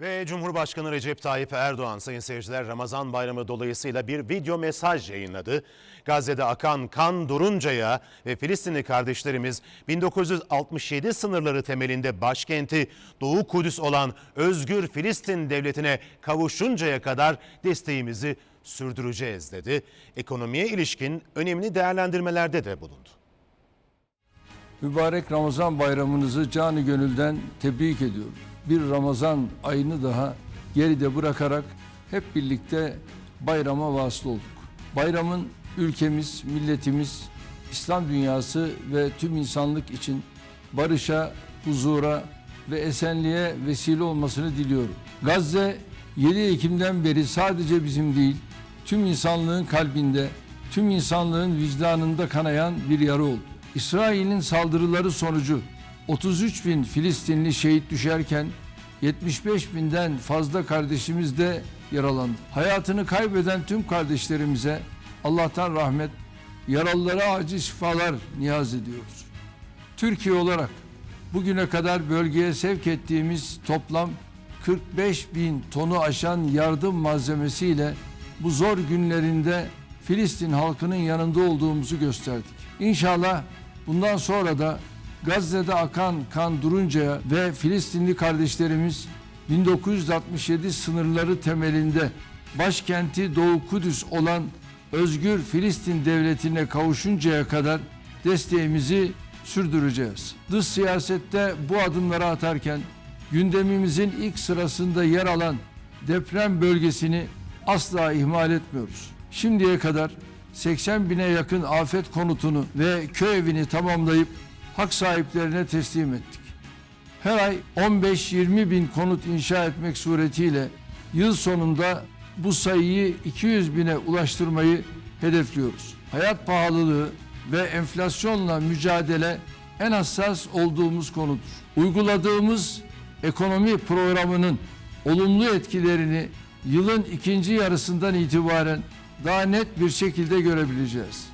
Ve Cumhurbaşkanı Recep Tayyip Erdoğan sayın seyirciler Ramazan bayramı dolayısıyla bir video mesaj yayınladı. Gazze'de akan kan duruncaya ve Filistinli kardeşlerimiz 1967 sınırları temelinde başkenti Doğu Kudüs olan özgür Filistin devletine kavuşuncaya kadar desteğimizi sürdüreceğiz dedi. Ekonomiye ilişkin önemli değerlendirmelerde de bulundu. Mübarek Ramazan bayramınızı canı gönülden tebrik ediyorum. Bir Ramazan ayını daha geride bırakarak hep birlikte bayrama vasıl olduk. Bayramın ülkemiz, milletimiz, İslam dünyası ve tüm insanlık için barışa, huzura ve esenliğe vesile olmasını diliyorum. Gazze 7 Ekim'den beri sadece bizim değil, tüm insanlığın kalbinde, tüm insanlığın vicdanında kanayan bir yara oldu. İsrail'in saldırıları sonucu 33 bin Filistinli şehit düşerken 75 binden fazla kardeşimiz de yaralandı. Hayatını kaybeden tüm kardeşlerimize Allah'tan rahmet, yaralılara acil şifalar niyaz ediyoruz. Türkiye olarak bugüne kadar bölgeye sevk ettiğimiz toplam 45 bin tonu aşan yardım malzemesiyle bu zor günlerinde Filistin halkının yanında olduğumuzu gösterdik. İnşallah bundan sonra da Gazze'de akan kan duruncaya ve Filistinli kardeşlerimiz 1967 sınırları temelinde başkenti Doğu Kudüs olan özgür Filistin devletine kavuşuncaya kadar desteğimizi sürdüreceğiz. Dış siyasette bu adımları atarken gündemimizin ilk sırasında yer alan deprem bölgesini asla ihmal etmiyoruz. Şimdiye kadar 80 bine yakın afet konutunu ve köy evini tamamlayıp hak sahiplerine teslim ettik. Her ay 15-20 bin konut inşa etmek suretiyle yıl sonunda bu sayıyı 200 bine ulaştırmayı hedefliyoruz. Hayat pahalılığı ve enflasyonla mücadele en hassas olduğumuz konudur. Uyguladığımız ekonomi programının olumlu etkilerini yılın ikinci yarısından itibaren daha net bir şekilde görebileceğiz.